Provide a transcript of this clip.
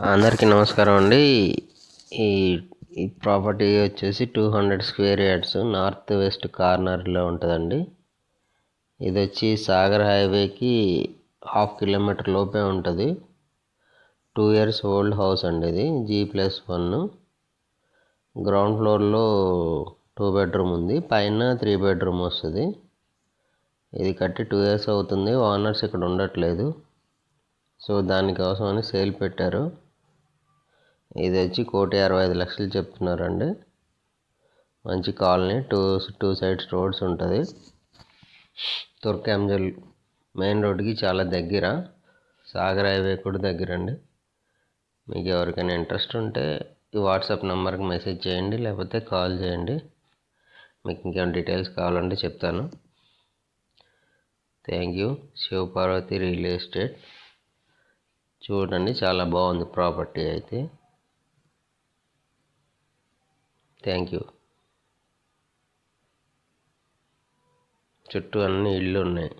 అందరికీ నమస్కారం అండి. ఈ ఈ ప్రాపర్టీ వచ్చేసి two hundred square yards north west కార్నర్లో ఉంటుందండి. ఇది వచ్చి సాగర్ హైవేకి హాఫ్ కిలోమీటర్ లోపే ఉంటుంది. టూ ఇయర్స్ ఓల్డ్ హౌస్ అండి ఇది జీ ప్లస్ వన్. గ్రౌండ్ ఫ్లోర్లో టూ బెడ్రూమ్ ఉంది పైన త్రీ బెడ్రూమ్ వస్తుంది. ఇది కట్టి టూ ఇయర్స్ అవుతుంది ఓనర్స్ ఇక్కడ ఉండట్లేదు. సో దానికోసమని సేల్ పెట్టారు. ఇది వచ్చి కోటి అరవై ఐదు లక్షలు చెప్తున్నారండి. మంచి colony two two sides roads ఉంటుంది. తుర్కాంజల్ మెయిన్ రోడ్కి చాలా దగ్గర సాగర్ హైవే కూడా దగ్గర అండి మీకు ఎవరికైనా ఇంట్రెస్ట్ ఉంటే ఈ వాట్సాప్ నెంబర్కి మెసేజ్ చేయండి లేకపోతే కాల్ చేయండి. మీకు ఇంకేమైనా డీటెయిల్స్ కావాలంటే చెప్తాను. Thank you. Shivaparvathi real estate. చూడండి చాలా బాగుంది ప్రాపర్టీ అయితే. థ్యాంక్ యూ చుట్టూ అన్ని ఇళ్ళు ఉన్నాయి.